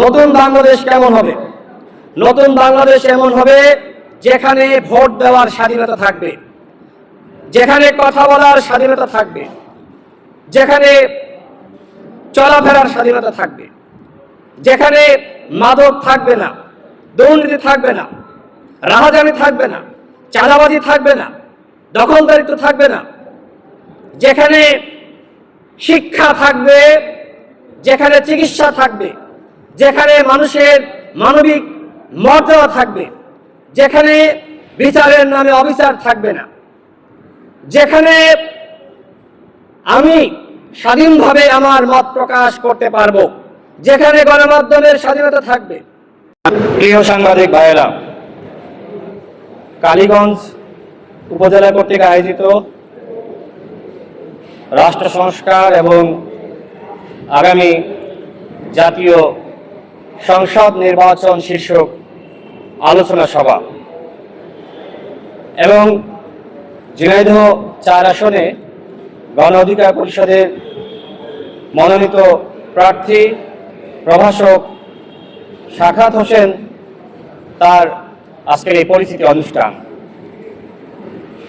নতুন বাংলাদেশ কেমন হবে? নতুন বাংলাদেশ এমন হবে যেখানে ভোট দেওয়ার স্বাধীনতা থাকবে, যেখানে কথা বলার স্বাধীনতা থাকবে, যেখানে চলাফেরার স্বাধীনতা থাকবে, যেখানে মাদক থাকবে না, দুর্নীতি থাকবে না, রাহাজানি থাকবে না, চাঁদাবাজি থাকবে না, দখলদারিত্ব থাকবে না, যেখানে শিক্ষা থাকবে, যেখানে চিকিৎসা থাকবে যেখানে মানুষের মানবিক মর্যাদা থাকবে, যেখানে বিচারের নামে অবিচার থাকবে না, যেখানে আমি স্বাধীনভাবে আমার মত প্রকাশ করতে পারব, যেখানে গণমাধ্যমের স্বাধীনতা থাকবে। প্রিয় সাংবাদিক ভাইয়েরা, কালীগঞ্জ উপজেলা কর্তৃক আয়োজিত রাষ্ট্র সংস্কার এবং আগামী জাতীয় সংসদ নির্বাচন শীর্ষক আলোচনা সভা। এবং ঝিনাইদহ চার আসনে গণ অধিকার পরিষদের মনোনীত প্রার্থী, প্রভাষক সাখাত হোসেন তার আজকের এই পরিচিতি অনুষ্ঠান।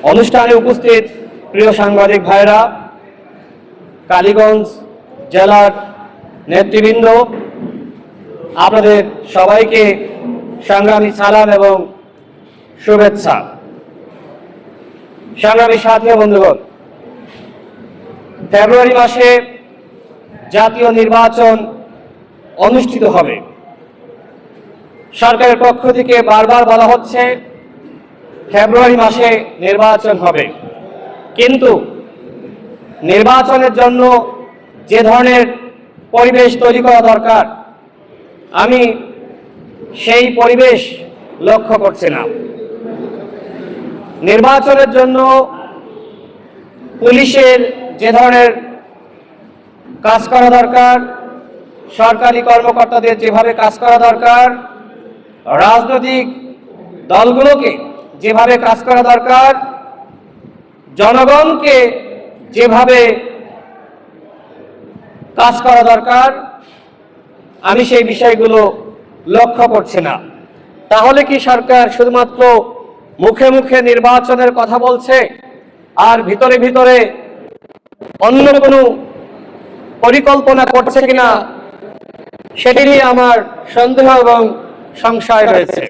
অনুষ্ঠানে উপস্থিত প্রিয় সাংবাদিক ভাইরা, কালীগঞ্জ জেলার নেতৃবৃন্দ আপনাদের সবাইকে সংগ্রামী সালাম এবং শুভেচ্ছা। সংগ্রামী সাথী বন্ধুগণ, ফেব্রুয়ারি মাসে জাতীয় নির্বাচন অনুষ্ঠিত হবে। সরকারের পক্ষ থেকে বারবার বলা হচ্ছে, ফেব্রুয়ারি মাসে নির্বাচন হবে। কিন্তু নির্বাচনের জন্য যে ধরনের পরিবেশ তৈরি করা দরকার আমি সেই পরিবেশ লক্ষ্য করছি না নির্বাচনের জন্য পুলিশের যে ধরনের কাজ করা দরকার, সরকারি কর্মকর্তাদের যেভাবে কাজ করা দরকার, রাজনৈতিক দলগুলোকে যেভাবে কাজ করা দরকার, জনগণকে যেভাবে কাজ করা দরকার আমি সেই বিষয়গুলো লক্ষ্য করছি না। তাহলে কি সরকার শুধুমাত্র মুখে মুখে নির্বাচনের কথা বলছে আর ভিতরে ভিতরে অন্য কোনো পরিকল্পনা করছে কিনা, সেটি নিয়ে আমার সন্দেহ এবং সংশয় রয়েছে।